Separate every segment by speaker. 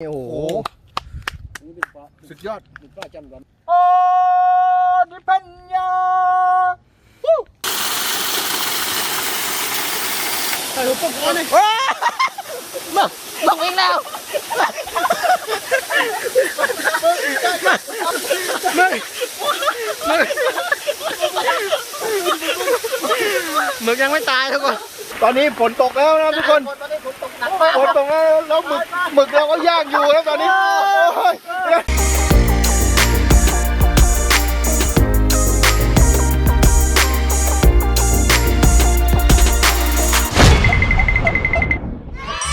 Speaker 1: โอ้โห
Speaker 2: นี่เป็นปลา
Speaker 1: สุดยอด
Speaker 2: เป็นปลาจันทร์วัน
Speaker 1: โอ้ดิพันยาวู้
Speaker 2: ใส่หัวปกคอเลย
Speaker 1: ว้า
Speaker 2: มาลงเองแล้ว
Speaker 1: ไม่ไม่หมึกยังไม่ตายทุกคน ตอนนี้ฝนตกแล้วนะครับทุกคน
Speaker 2: ตอนนี้ฝนตกหนักมาก
Speaker 1: ฝนตกแล้วแล้วหมึกหมึกเราก็ย่างอยู่แล้วตอนนี้โอ้ย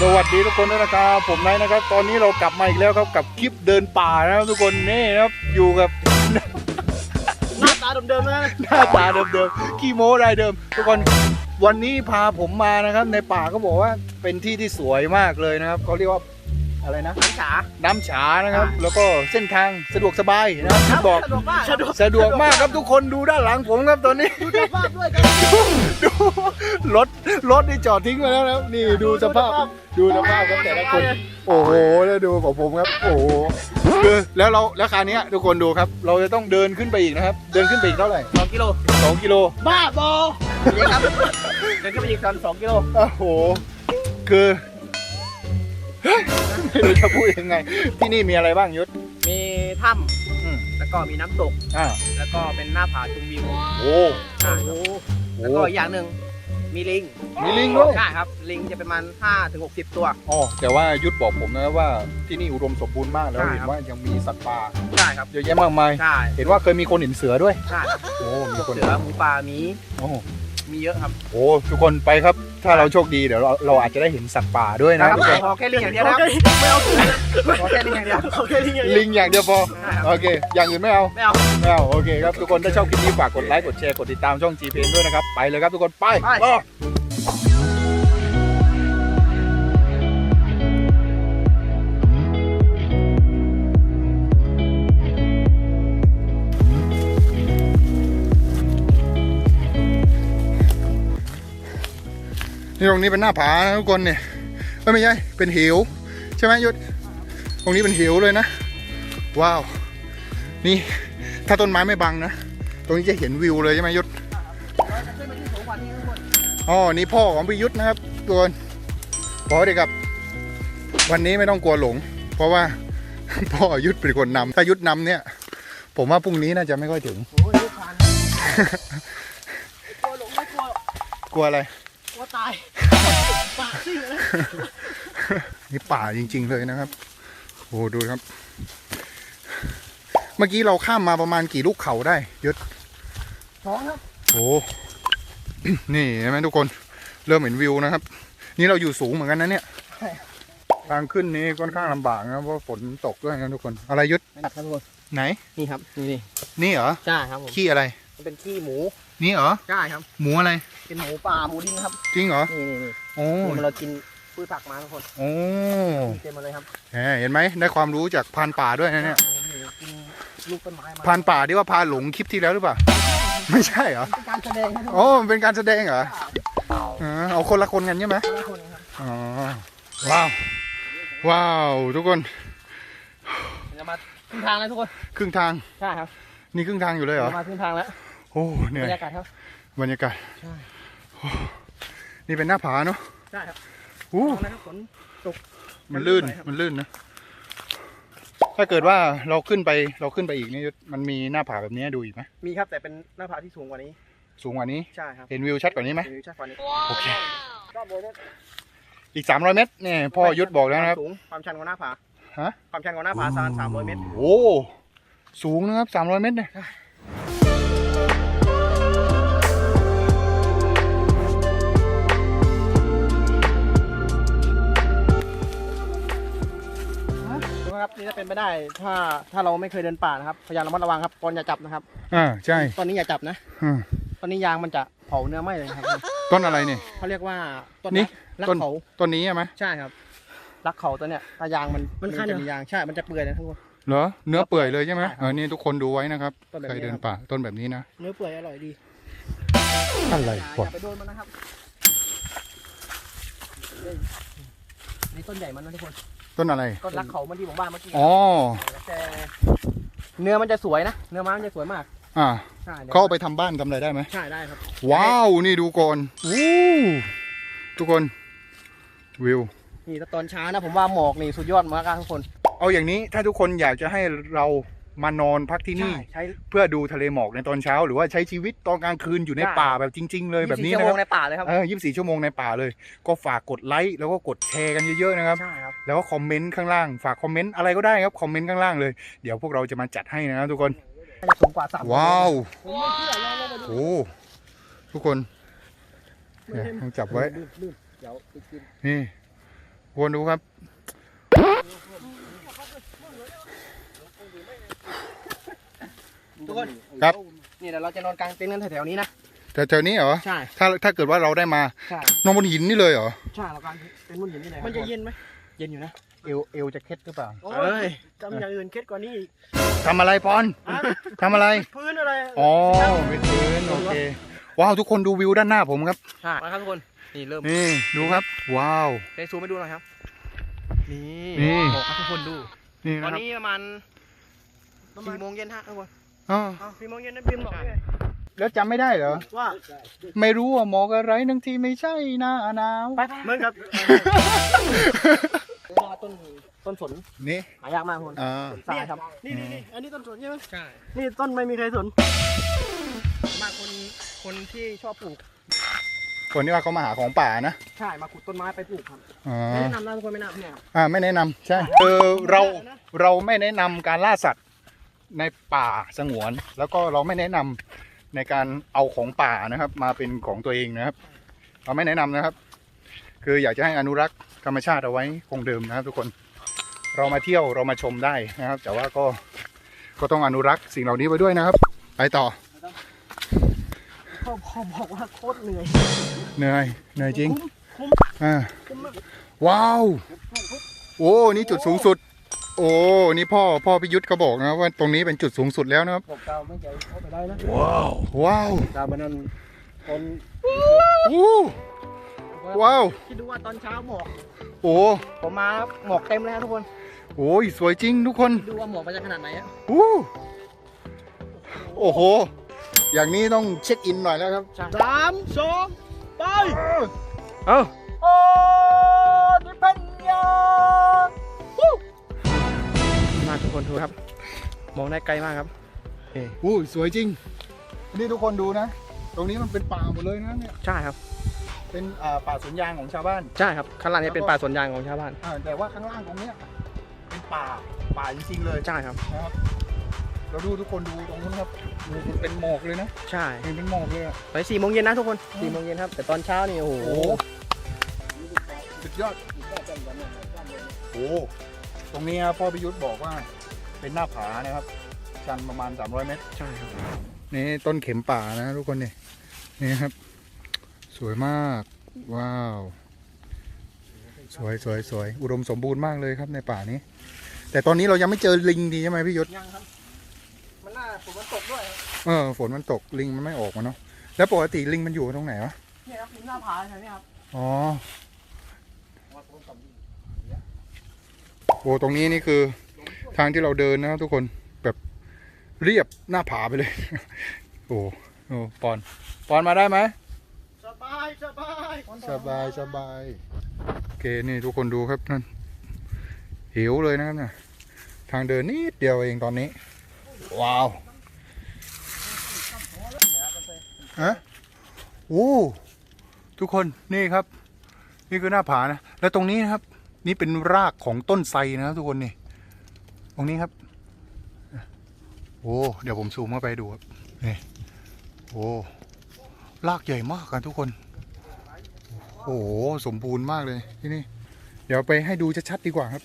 Speaker 1: สวัสดีทุกคนด้วยนะครับผมนายนะครับ ตอนนี้เรากลับมาอีกแล้วครับกับคลิปเดินป่านะครับทุกคนนี่นะครับอยู่กับ
Speaker 2: หน้าตาเดิมๆนะ
Speaker 1: หน้าตาเดิมๆขี้โม้รายเดิม ทุกคน วันนี้พาผมมานะครับในป่าก็บอกว่าเป็นที่ที่สวยมากเลยนะครับเขาเรียกว่าอะไรนะ
Speaker 2: น้ำฉา
Speaker 1: น้ำฉานะครับ แล้วก็เส้นทางสะดวกสบายนะครับที่บอก
Speaker 2: สะดวกมากสะดวก
Speaker 1: สะดวกมากครับทุกคนดูด้านหลังผมครับตอนนี้
Speaker 2: ดูสภาพด้วยกัน
Speaker 1: ดูรถรถนี่จอดทิ้งไว้แล้วนะครับนี่ดูสภาพดูสภาพครับแต่ละคน โอ้โหแล้วดูของผมครับ โอ้โหคือแล้วเราแล้วคราวเนี้ยทุกคนดูครับ เราจะต้องเดินขึ้นไปอีกนะครับ เดินขึ้นไปอีกเท่าไหร่
Speaker 2: สองกิโล
Speaker 1: สองกิโล
Speaker 2: บ้าบอ นี่ครับเดินขึ้นไปอีกตอนสองกิโล
Speaker 1: โอ้โห คือเฮ้ยไม่รู้จะพูดยังไง ที่นี่มีอะไรบ้างยุทธ
Speaker 2: มีถ้
Speaker 1: อืมำ
Speaker 2: แล้วก็มีน้ำตก
Speaker 1: อ่า
Speaker 2: แล้วก็เป็นหน้าผาชุมวิว
Speaker 1: โอ้
Speaker 2: ใช่
Speaker 1: โห
Speaker 2: แล้วก็อีกอย่างหนึ่งมีลิง
Speaker 1: มีลิงด้วย
Speaker 2: ใช่ครับ ลิงจะประมาณ5ถึง60 ตัว
Speaker 1: อ๋อแต่ว่ายุทธบอกผมนะว่าที่นี่อุดมสมบูรณ์มากแล้ว
Speaker 2: ใช่ครับ
Speaker 1: เห็นว่ายังมีสัตว์ป่า
Speaker 2: ใช่ครับ
Speaker 1: เยอะแยะมากมาย
Speaker 2: ใช่
Speaker 1: เห็นว่าเคยมีคนเห็นเสือด้วย
Speaker 2: ใช่ครับ
Speaker 1: โอ้มีคน
Speaker 2: เสือหมูป่าหมี
Speaker 1: โอ้
Speaker 2: มีเยอะครับ
Speaker 1: โหทุกคนไปครับ ถ้าเราโชคดีเดี๋ยวเราเราอาจจะได้เห็นสัตว์ป่าด้วยนะทุกคน
Speaker 2: ขอแค่ลิงอย่างเดียวนะครับไม่เอาขอแค่ลิงอย่างเดียวขอแค่ลิงอย่างเดียว
Speaker 1: ลิงอย่างเดียวพอ
Speaker 2: ใช่ครับ
Speaker 1: โอเค อย่างอื่นไม่เอา
Speaker 2: ไม่เอา
Speaker 1: ไม่เอาโอเคครับทุกคนถ้าชอบคลิปนี้ฝากกดไลค์กดแชร์กดติดตามช่อง G p n ด้วยนะครับไปเลยครับทุกคนไป
Speaker 2: ไป
Speaker 1: นี่ตรงนี้เป็นหน้าผานะทุกคนเนี่ยเอ้ยไม่ใช่เป็นเหวใช่ไหมยุทธตรงนี้เป็นเหวเลยนะ ว้าว นี่ถ้าต้นไม้ไม่บังนะ ตรงนี้จะเห็นวิวเลยใช่ไหมยุทธ
Speaker 2: ขึ้นไปที่สูงกว่านี้ข้างบน
Speaker 1: อ๋อ นี่พ่อของพี่ยุทธนะครับทุกคนบอกเด็กกับ วันนี้ไม่ต้องกลัวหลง เพราะว่าพ่อยุทธเป็นคนนำถ้ายุทธนำเนี่ย ผมว่าพรุ่งนี้น่าจะไม่ค่อยถึง
Speaker 2: โอ้ยลูกพันกลัวหลงไม่กลัว
Speaker 1: กลัวอะไร
Speaker 2: กลัวตายปากซิ่งเลย
Speaker 1: นี่ป่าจริง ๆ เลยนะครับโอ้ดูครับ เมื่อกี้เราข้ามมาประมาณกี่ลูกเขาได้ยุทธ
Speaker 2: สองครับ
Speaker 1: โอ้นี่เห็นไหมทุกคนเริ่มเห็นวิวนะครับ นี่เราอยู่สูงเหมือนกันนะเนี่ย
Speaker 2: ใช่
Speaker 1: ทางขึ้นนี้ค่อนข้างลำบากนะเพราะฝนตกด้วยนะทุกคน อะไรยุทธ
Speaker 2: ไม่หนักครับทุกคน
Speaker 1: ไหน
Speaker 2: นี่ครับ นี่นี่
Speaker 1: นี่เหรอ
Speaker 2: ใช่ครับผม
Speaker 1: ขี้อะไร
Speaker 2: มันเป็นขี้หมู
Speaker 1: นี่เหรอ
Speaker 2: ใช่ครับ
Speaker 1: หมูอะไร
Speaker 2: เป็นหมูป่าหมูดินครับ
Speaker 1: จริงเหรอ
Speaker 2: นี่นี่นี่
Speaker 1: โอ้
Speaker 2: นี่เรากินพืชผักมาทุกคน
Speaker 1: โอ้
Speaker 2: เต็มมาเลยครับ
Speaker 1: แหมเห็นไหมได้ความรู้จากพรานป่าด้วยนะเนี่ย
Speaker 2: กินลูกต้นไม้มา
Speaker 1: พรานป่าที่ว่าพาหลงคลิปที่แล้วหรือเปล่า ไม่ใช่เหรอ
Speaker 2: เป็นการแสดงให้ทุกคน
Speaker 1: โอ้มันเป็นการแสดงเหรออ๋อเอาคนละคนกันใช่ไหม
Speaker 2: ทุกคนครับ
Speaker 1: อ๋อ ว้าว ว้าว ทุกคน
Speaker 2: จะมาครึ่งทางแล้วทุกคน
Speaker 1: ครึ่งทาง
Speaker 2: ใช่ครับ
Speaker 1: นี่ครึ่งทางอยู่เลยเหรอ
Speaker 2: จะมาครึ่งทางแล้ว
Speaker 1: โอ้เหนื่
Speaker 2: บ
Speaker 1: อ
Speaker 2: ร
Speaker 1: ย
Speaker 2: รยากาศครับ
Speaker 1: บรรยากาศ
Speaker 2: ใช่
Speaker 1: โอ้นี่เป็นหน้าผาเนาะ
Speaker 2: ใช่ครับ
Speaker 1: อู้
Speaker 2: เอานะครับฝน
Speaker 1: มันลื่น
Speaker 2: หน่อยครับ
Speaker 1: มันลื่นนะ ถ้าเกิดว่าเราขึ้นไปเราขึ้นไปอีกนี่มันมีหน้าผาแบบนี้ให้ดูอีกไหม
Speaker 2: มีครับแต่เป็นหน้าผาที่สูงกว่านี้
Speaker 1: สูงกว่านี้
Speaker 2: ใช่ครับ
Speaker 1: เห็นวิวชัดกว่านี้ไหม
Speaker 2: วิวชัดกว่านี้
Speaker 1: โอเค
Speaker 2: รอบโบเนี่ย
Speaker 1: อีก 300 เมตรเนี่ยพ่อยุทธบอกแล้วนะครับ
Speaker 2: วามสูงความชันของหน้าผา
Speaker 1: ฮะ
Speaker 2: ความชันของหน้าผาประมาณสามร้อยเมตร
Speaker 1: โอ้สูงนะครับ 300 เมตรเนี่ย
Speaker 2: นะครับนี่ถ้าเป็นไปได้ ถ้าถ้าเราไม่เคยเดินป่านะครับพยายามระมัดระวังครับก่อนอย่าจับนะครับ
Speaker 1: อ่าใช่
Speaker 2: ตอนนี้อย่าจับนะ
Speaker 1: อืม
Speaker 2: ตอนนี้ยางมันจะเผาเนื้อไหม้เลยครับ
Speaker 1: ต้นอะไรเนี่ย
Speaker 2: เขาเรียกว่าต้น
Speaker 1: นี่
Speaker 2: รัก
Speaker 1: ต้น
Speaker 2: เขา
Speaker 1: ต้นนี้ใช่ไหม
Speaker 2: ใช่ครับ รักเขาตัวเนี้ยถ้ายางมัน
Speaker 3: มันคันเหรอ
Speaker 2: จะมียางใช่มันจะเปื่อยนะทุกคน
Speaker 1: เหรอเนื้อเปื่อยเลยใช่ไหม
Speaker 2: ใช่ครับ
Speaker 1: เออนี่ทุกคนดูไว้นะครับ
Speaker 2: ต้นแบบ
Speaker 1: เคย
Speaker 2: นี้
Speaker 1: เดิน
Speaker 2: ครับ
Speaker 1: ป่าต้นแบบนี้นะ
Speaker 2: เนื้อเปื่อยอร่อยดี
Speaker 1: อะไร
Speaker 2: อย่าอ
Speaker 1: วะ
Speaker 2: ย่าไปโดนมันนะครับ นี่ต้นใหญ่มันนะทุกคน
Speaker 1: ต้นอะไร
Speaker 2: ต้นรักเขาเมื่อที่ผมว่าเมื่อกี้
Speaker 1: อ๋อ
Speaker 2: แต่เนื้อมันจะสวยนะ เนื้อมันจะสวยมาก
Speaker 1: อ่า
Speaker 2: ใช่ดี๋ยว
Speaker 1: เขาเอาไปทำบ้านทำอะไรได้ไหม
Speaker 2: ใช่ได้ครับ
Speaker 1: ว้าว นี่ดูก่อนอู้ทุกคน วิว
Speaker 2: นี่ถ้าตอนเช้านะผมว่าหมอกนี่สุดยอดมากครับทุกคน
Speaker 1: เอาอย่างนี้ถ้าทุกคนอยากจะให้เรา มานอนพักที่นี่
Speaker 2: ใช่ใช้
Speaker 1: เพื่อดูทะเลหมอกในตอนเช้า หรือว่าใช้ชีวิตตอนกลางคืนอยู่ใน
Speaker 2: ใช่
Speaker 1: ป่าแบบจริง ๆ เลยแบบนี้
Speaker 2: 24
Speaker 1: นะ
Speaker 2: ชั่ว
Speaker 1: ค
Speaker 2: โม
Speaker 1: รับ
Speaker 2: งในป่าเลยครับ
Speaker 1: เออ24ชั่วโมงในป่าเลย ก็ฝากกดไลค์แล้วก็กดแชร์กันเยอะๆนะครับ
Speaker 2: ใช่ครับ
Speaker 1: แล้วก็คอมเมนต์ข้างล่าง ฝากคอมเมนต์อะไรก็ได้ครับ คอมเมนต์ข้างล่างเลย เดี๋ยวพวกเราจะมาจัดให้นะครับทุกคน
Speaker 2: น่าจะสูงกว่าสาม
Speaker 1: ว้าว
Speaker 2: ผมไม่เชื่อลองลงไปดู
Speaker 1: โอ้ทุกคนเนี่ยต้องจับไว้
Speaker 2: ลื่นลื่นเดี๋ยวไปกิน
Speaker 1: นี่ทุกคนดูครับ
Speaker 2: ทุกคน
Speaker 1: ครับ
Speaker 2: นี่เดี๋ยวเราจะนอนกลางเต็นท์กันแถวๆนี้นะ
Speaker 1: แต่แถวนี้เหรอ
Speaker 2: ใช่
Speaker 1: ถ้าถ้าเกิดว่าเราได้มา
Speaker 2: ใช่
Speaker 1: นอนบนหินนี่เลยเหรอ
Speaker 2: ใช่เรากลางเต็นท์บนหินนี่เลยมันจะเย็นไหมเย็นอยู่นะ
Speaker 1: เอวเอวจะเคล็ดหรือเปล่า
Speaker 2: โอ้ยจำอย่างอื่นเคล็ดกว่านี้อีก
Speaker 1: ทำอะไรปอนทำอะไร
Speaker 2: พื้นอะไร
Speaker 1: อ๋อไม่พื้นโอเค ว้าวทุกคนดูวิวด้านหน้าผมครับ
Speaker 2: ใช่มาครับทุกคนนี่เริ่ม
Speaker 1: นี่ดูครับ ว้าว
Speaker 2: ได้ซูมไปดูหน่อยครับ นี่
Speaker 1: นี่
Speaker 2: บอกครับทุกคนดู
Speaker 1: นี่
Speaker 2: ตอ
Speaker 1: นะ
Speaker 2: น
Speaker 1: ครับ
Speaker 2: นี้ประมาณสี่โมงเย็นฮะทุกคน
Speaker 1: อ๋อ
Speaker 2: สี่โมงเย็นนะบิมบอกเลย
Speaker 1: แล้วจำไม่ได้เหรอ
Speaker 2: ว่า
Speaker 1: ไม่รู้ว่าหมอกอะไรทั้งที่ไม่ใช่หน้าหนาว
Speaker 2: ไปเหมือนครับต้นต้นสน
Speaker 1: นี่
Speaker 2: หายากมากทุกคน
Speaker 1: อ่า
Speaker 2: สายครับ
Speaker 3: นี่นี่นี่อันนี้ต้นสนใช่ไหม
Speaker 2: ใช่
Speaker 3: นี่ต้นไม่มีใครสน
Speaker 2: มากคนคนที่ชอบปลูก
Speaker 1: คนที่ว่าเขามาหาของป่านะ
Speaker 2: ใช่มาขุดต้นไม้ไปปลูกครับ
Speaker 1: อ๋อ
Speaker 2: ไม่แนะนำนะทุกคนไม่แนะนำเนี่ย
Speaker 1: อ่าไม่แนะนำใช่เออเราเราไม่แนะนำการล่าสัตว์ ในป่าสงวน แล้วก็เราไม่แนะนำในการเอาของป่านะครับ มาเป็นของตัวเองนะครับ เราไม่แนะนำนะครับ คืออยากจะให้อนุรักษ์ธรรมชาติเอาไว้คงเดิมนะครับ ทุกคนเรามาเที่ยวเรามาชมได้นะครับ แต่ว่าก็ก็ต้องอนุรักษ์สิ่งเหล่านี้ไว้ด้วยนะครับ ไปต่อ
Speaker 3: พ่อพ่อบอกว่าโคตรเหนื่อย
Speaker 1: เหนื่อยเหนื่อยจริง
Speaker 3: คุ้ม
Speaker 1: อ่า
Speaker 3: คุ้มมาก
Speaker 1: ว้าวโอ้นี่จุดสูงสุด โอ้นี่พ่อพ่อพิยุทธ์เขาบอกนะว่าตรงนี้เป็นจุดสูงสุดแล้วนะครับ
Speaker 3: บอกเก่าไม่ใจเข้าไปได้นะ
Speaker 1: ว้าว
Speaker 2: ดาวบันนั้นคน
Speaker 1: วู้ว้าว
Speaker 2: คิดดูว่าตอนเช้าหมอก
Speaker 1: โอ้
Speaker 2: ผมมาหมอกเต็มเลยครับทุกคน
Speaker 1: โอ้ยสวยจริงทุกคน
Speaker 2: ดูว่าหมอกมันจะขนาดไหนอะ
Speaker 1: วู้โอ้โห อย่างนี้ต้องเช็คอินหน่อยแล้วครับ
Speaker 2: ใช่
Speaker 3: สามสองไป
Speaker 2: เอ้า
Speaker 1: โอ้
Speaker 2: คนดูครับ มองได้ไกลมากครับ
Speaker 1: โอ้ยสวยจริง นี่ทุกคนดูนะ ตรงนี้มันเป็นป่าหมดเลยนะเนี่ย
Speaker 2: ใช่ครับ
Speaker 1: เป็นอ่าป่าสวนยางของชาวบ้าน
Speaker 2: ใช่ครับ ข้างล่างนี้เป็นป่าสวนยางของชาวบ้าน
Speaker 1: อ่าแต่ว่าข้างล่างตรงเนี้ยเป็นป่า ป่าจริงๆเลย
Speaker 2: ใช่ครับ
Speaker 1: นะครับ เราดูทุกคนดูตรงนู้นครับดูมันเป็นหมอกเลยนะ
Speaker 2: ใช่
Speaker 1: มันเป็นหมอกเลยอะ
Speaker 2: ไปสี่โมงเย็นนะทุกคนสี่โมงเย็นครับ แต่ตอนเช้านี่โอ้โห
Speaker 1: โอ้โหสุดยอด โอ้ ตรงนี้ครับพ่อพิยุทธ์บอกว่าเป็นหน้าผานะครับ ชันประมาณ 300 เมตร
Speaker 2: ใช่ครับ
Speaker 1: นี่ต้นเข็มป่านะทุกคนนี่นี่ครับ สวยมาก ว้าว สวยสวยสวยอุดมสมบูรณ์มากเลยครับในป่านี้ แต่ตอนนี้เรายังไม่เจอลิงดีใช่ไหมพี่ยุทธ
Speaker 2: ยังครับ มันน่าฝนมันตกด้วยครับ
Speaker 1: เออ ฝนมันตกลิงมันไม่ออกมาเนาะ แล้วปกติลิงมันอยู่ตรงไหนวะ
Speaker 2: เนี่ยครับริมหน้าผาแถวนี้ครับ
Speaker 1: อ๋อ อ้ตรงนี้นี่คือทางที่เราเดินนะครับทุกคนแบบเรียบหน้าผาไปเลย โอ้โอ้ปอนปอนมาได้ไหม
Speaker 3: สบายสบาย
Speaker 1: สบายสบายโอเคนี่ทุกคนดูครับนั่นหิวเลยนะครับเนี่ยทางเดินนิดเดียวเองตอนนี้ ว้าวฮะโอ้ทุกคนนี่ครับ นี่คือหน้าผานะ แล้วตรงนี้นะครับ นี่เป็นรากของต้นไทรนะครับทุกคนนี่ ตรงนี้ครับ โอ้ เดี๋ยวผมซูมเข้าไปดูครับ นี่ โอ้ รากใหญ่มากกันทุกคน โอ้โห สมบูรณ์มากเลยที่นี่ เดี๋ยวไปให้ดูชัดๆดีกว่าครับ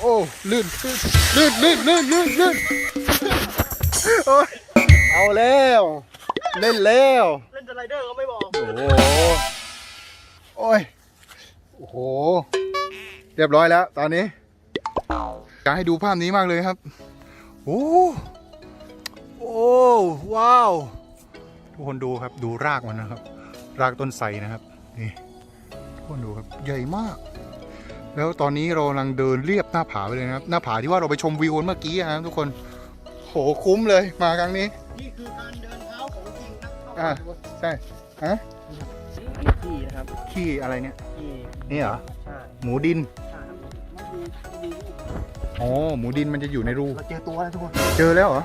Speaker 1: โอ้ลื่นลื่นลื่นลื่นลื่นลื่นโอ้ยเอาแล้ว เล่นแล้ว
Speaker 3: เล่นสไลเดอร์ก็ไม่บอก
Speaker 1: โอ้โหโอ้ย โอ้โห เรียบร้อยแล้ว ตอนนี้อยากให้ดูภาพนี้มากเลยครับ โอ้โอ้ว้าว ทุกคนดูครับดูรากมันนะครับ รากต้นไทรนะครับนี่ทุกคนดูครับใหญ่มากแแล้วตอนนี้เรากำลังเดินเรียบหน้าผาไปเลยนะครับ หน้าผาที่ว่าเราไปชมวิวเมื่อกี้อะครับทุกคนโหคุ้มเลยมาครั้งนี้
Speaker 2: นี่คือการเดินเท้าของจริงครับ
Speaker 1: อ่าใช่ฮะ
Speaker 2: ที่นะ ครับ
Speaker 1: ขี้อะไรเนี่ย
Speaker 2: ที่
Speaker 1: นี่เหรอ
Speaker 2: ใช่
Speaker 1: หมูดิน
Speaker 2: ใช่ครับมันดูมันดู
Speaker 1: อ๋อ หมูดินมันจะอยู่ในรู
Speaker 2: เราเจอตัวแล้วทุกคน
Speaker 1: เจอแล้วเหรอ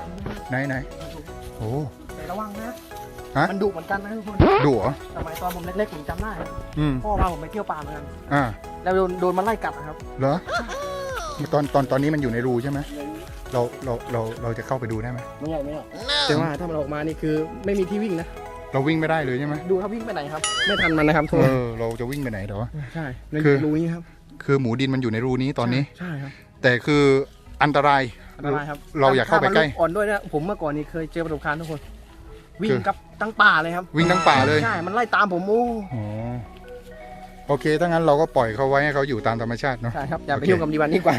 Speaker 1: ไหนไหนโอ้
Speaker 2: แต่ระวังนะ
Speaker 1: ฮะ
Speaker 2: มันดุเหมือนกันนะทุกคน
Speaker 1: ดุเหรอ
Speaker 2: สมัยตอนผมเล็กๆผมจำได้ครับ
Speaker 1: อืม
Speaker 2: พ่อพาผมไปเที่ยวป่าเหมือนกัน
Speaker 1: อ่า
Speaker 2: แล้วโดนโดนมันไล่กัดนะครับ
Speaker 1: เหรอ ตอนตอนตอนนี้มันอยู่ในรูใช่ไหมเราเราเราเราจะเข้าไปดูได้ไหม
Speaker 2: ไม่ใหญ่ไม่ใหญ่แต่ว่าถ้ามันออกมานี่คือไม่มีที่วิ่งนะ
Speaker 1: เราวิ่งไม่ได้เลยใช่ไหม
Speaker 2: ดูครับวิ่งไปไหนครับ ไม่ทันมันนะครับทุก
Speaker 1: เอ
Speaker 2: คน
Speaker 1: อเราจะวิ่งไปไหนเดี๋ยววะ
Speaker 2: ใช่ใน
Speaker 1: คือ
Speaker 2: รูนี้ครับ
Speaker 1: คือหมูดินมันอยู่ในรูนี้ตอนนี้
Speaker 2: ใช่ครับ
Speaker 1: แต่คืออันตราย
Speaker 2: อันตรายครับ
Speaker 1: เราอย่าเข้าไปใกล้
Speaker 2: ถ้มันลูอ่อนด้วยนะผมเมื่อก่อนนี่เคยเจอประสบการณ์ทุกคน วิ่
Speaker 1: คื
Speaker 2: ง
Speaker 1: อ
Speaker 2: กับตั้งป่าเลยครับ
Speaker 1: วิ่งทั้งป่าเลย
Speaker 2: ใช่มันไล่ตามผมโอ้
Speaker 1: อ๋อโอเคถ้างั้นเราก็ปล่อยเขาไว้ให้เขาอยู่ตามธรรมชาติเนาะ
Speaker 2: ใช่ครับอย่าไป
Speaker 1: โอเค
Speaker 2: ยุ่งกับดีวันดีกว่า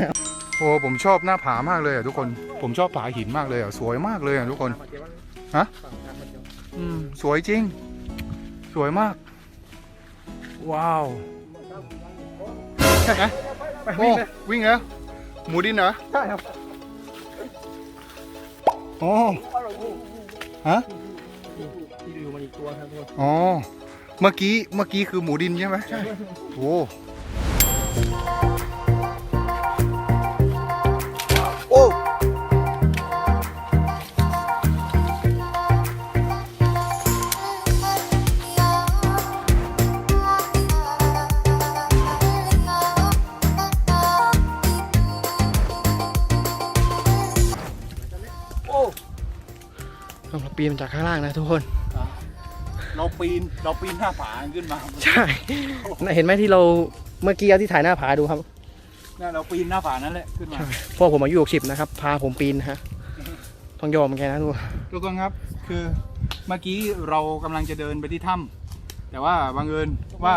Speaker 1: โอ้ผมชอบหน้าผามากเลยอะทุกคน ผมชอบผาหินมากเลยอะสวยมากเลยอะทุกคน ฮะ อืม สวยจริง สวยมาก ว้าวนะ
Speaker 2: ไป
Speaker 1: โอ้
Speaker 2: วิ่งเลย
Speaker 1: วิ่งแล้วหมูดินเหรอ
Speaker 2: ใช่ครับ
Speaker 1: โอ้ฮะ
Speaker 2: ที่ดูมันอีกตัวครับทุกคน
Speaker 1: อ๋อ เมื่อกี้ เมื่อกี้คือหมูดินใช่ไหมใช่โอ้
Speaker 2: นมาจากข้างล่างนะทุกคน
Speaker 1: เราปีนเราปีนหน้าผาขึ้นมา
Speaker 2: ใช่เห็นไหมที่เราเมื่อกี้ที่ถ่ายหน้าผาดูครับ
Speaker 1: เนี่เราปีนหน้าผานั่นแหละขึ้นมา
Speaker 2: พ่อผมอายุ60นะครับ พาผมปีนนะฮะต้องยอมแกนะทุกคน
Speaker 1: ทุกคนครับ คือเมื่อกี้เรากำลังจะเดินไปที่ถ้ำแต่ว่าบังเอิญว่า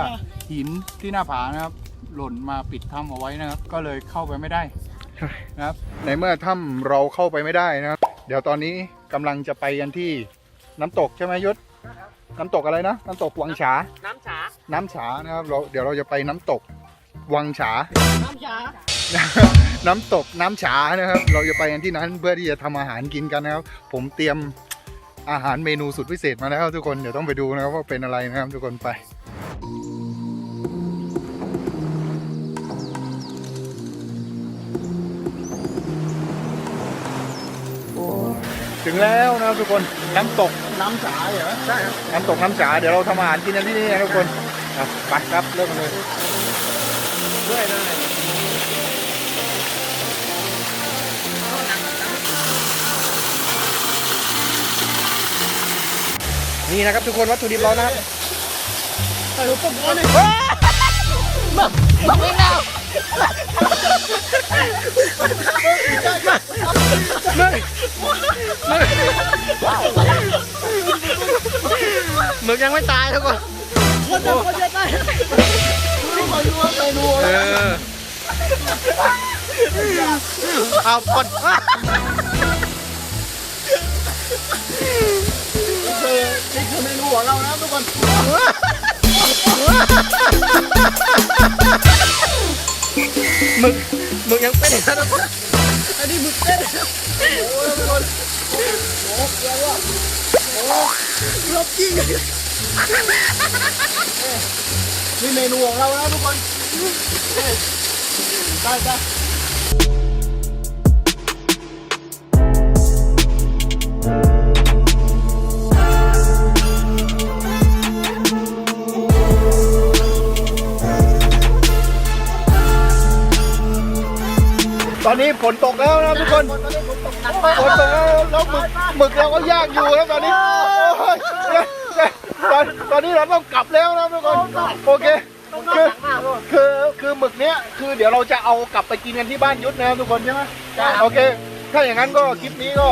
Speaker 1: หินที่หน้าผานะครับ หล่นมาปิดถ้ำเอาไว้นะครับ ก็เลยเข้าไปไม่ได้นะครับในเมื่อถ้ำเราเข้าไปไม่ได้นะครับ เดี๋ยวตอนนี้ กำลังจะไปกันที่น้ำตกใช่ไหมยศน้ำตกอะไรนะ น้ำตกวังฉา
Speaker 2: น้ำฉา
Speaker 1: น้ำฉานะครับเราเดี๋ยวเราจะไปน้ำตกวังฉา
Speaker 2: น้ำฉา
Speaker 1: น้ำตกน้ำฉานะครับ เราจะไปกันที่นั้นเพื่อที่จะทำอาหารกินกันนะครับ ผมเตรียมอาหารเมนูสุดพิเศษมาแล้วทุกคนเดี๋ยวต้องไปดูนะครับว่าเป็นอะไรนะครับทุกคนไป ถึงแล้วนะครับทุกคนน้ำตกน้ำฉาเหรอใช่ครับน้ำตกน้ำฉาเดี๋ยวเราทำอาหารกินกันที่นี่นะทุกคนอะไปครับเริ่มกันเลย
Speaker 2: ด้วยได้นี่นะครับทุกคนวัตถุดิบเรานะครับใส่หัวปุ่มก่อนเลย มึกยังไม่ตายทุกคนคนจะค
Speaker 3: นจะตายรู้
Speaker 2: เขาอ
Speaker 3: ยู่
Speaker 2: ว่
Speaker 3: า
Speaker 2: ไ
Speaker 4: ป
Speaker 2: ดูเออเอาปด
Speaker 1: นี่คือเมนูของเรานะทุกคน
Speaker 2: มึก มึงยังเป็นอีกแล้วอันนี้มึงเป็นโอ้ยคนโอ้ยเยอะว่ะโอ้ลบกิ้ง
Speaker 1: นี่เมนูของเราแล้วทุกคนไปไป ตอนนี้ฝนตกแล้วนะครับทุกคนฝนตกแล้วแล้วหมึกหมึกเราก็ย่างอยู่ครับตอนนี้โอ้ยตอนตอนนี้เราต้องกลับแล้วนะครับทุกคนโอเคคือคือคือหมึกเนี้ยคือเดี๋ยวเราจะเอากลับไปกินกันที่บ้านยุทธนะครับทุกคนใช่ไหมโอเค ถ้าอย่างนั้นก็คลิปนี้ก็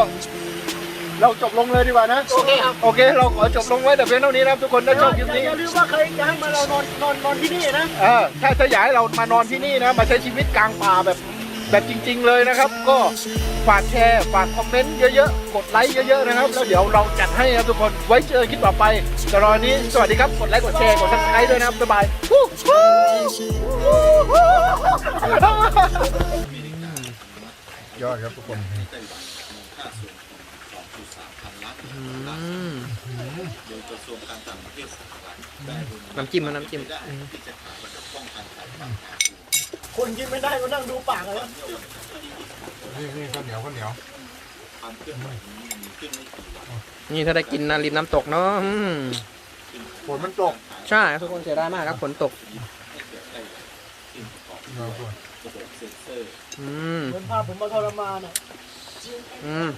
Speaker 1: เราจบลงเลยดีกว่านะ
Speaker 2: โอเคครับ
Speaker 1: โอเค เราขอจบลงไว้แต่เพียงเท่านี้นะครับทุกคนถ้าชอบคลิปนี้
Speaker 2: อย่าลืมว่าใครจะให้มาเรานอนนอนนอนที่นี่นะ
Speaker 1: เออถ้าถ้าอยากให้เรามานอนที่นี่นะ มาใช้ชีวิตกลางป่าแบบ แบบจริง ๆ เลยนะครับ ก็ฝากแชร์ฝากคอมเมนต์เยอะๆ กดไลค์เยอะๆนะครับ แล้วเดี๋ยวเราจัดให้นะครับทุกคนไว้เจอคลิปต่อไปสำหรอนี้สวัสดีครับ กดไลค์กดแชร์กดซับสไครต์ด้วยนะครับบ๊ายบายยอดครับทุกคน
Speaker 2: น้ำจิ้มนะน้ำจิ้ม
Speaker 3: คนกินไม่ได้ก็นั่งดูปากเลย
Speaker 1: นี่นี่ข้าเหนียวข้าเหนียว
Speaker 2: นี่ถ้าได้กินนะริมน้ำตกเนาะ
Speaker 1: ฝนมันตก
Speaker 2: ใช่ทุกคนเสียดายมากครับฝนตกให้เกิดได้สิ่งประกอบ
Speaker 1: เราฝนระบบเซ็นเซอร์
Speaker 2: อืม
Speaker 3: เหมือนพาผมมาทรมานอะ
Speaker 2: อืม